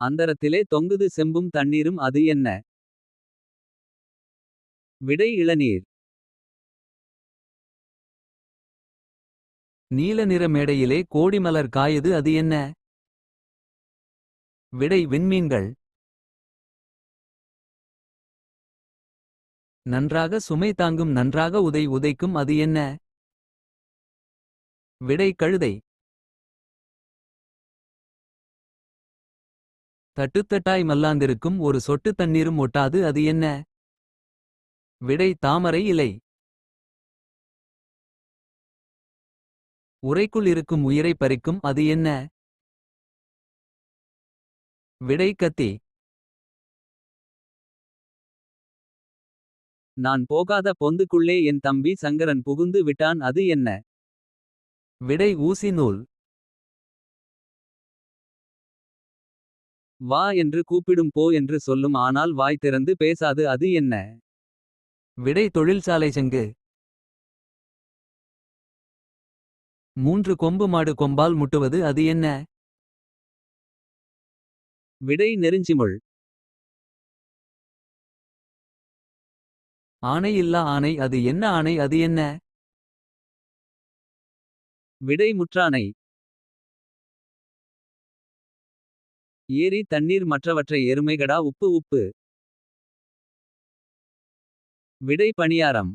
அந்தரத்திலே தொங்குது செம்பும் தண்ணீரும் அது என்ன. விடை இளநீர் நீல நிற மேடையிலே கோடிமலர் காயது அது என்ன. விடை விண்மீன்கள். நன்றாக சுமை தாங்கும் நன்றாக உதை உதைக்கும் அது என்ன. விடை கழுதை. தட்டுத்தட்டாய் மல்லாந்திருக்கும் ஒரு சொட்டு தண்ணீரும் ஒட்டாது அது என்ன. விடை தாமரை இலை. உரைக்குள் இருக்கும் உயிரை பறிக்கும் அது என்ன. விடை கத்தி. நான் போகாத பொந்துக்குள்ளே என் தம்பி சங்கரன் புகுந்து விட்டான் அது என்ன. விடை ஊசி நூல். வா என்று கூப்பிடும் போ என்று சொல்லும் ஆனால் வாய் திறந்து பேசாது அது என்ன. விடை தொழில்சாலை சங்கு. மூன்று கொம்பு மாடு கொம்பால் முட்டுவது அது என்ன. விடை நெருஞ்சிமுள். ஆணை இல்லா ஆணை அது என்ன ஆணை அது என்ன. விடை முற்றானை. ஏரி தண்ணீர் மற்றவற்றை எருமைகடா உப்பு உப்பு. விடை பணியாரம்.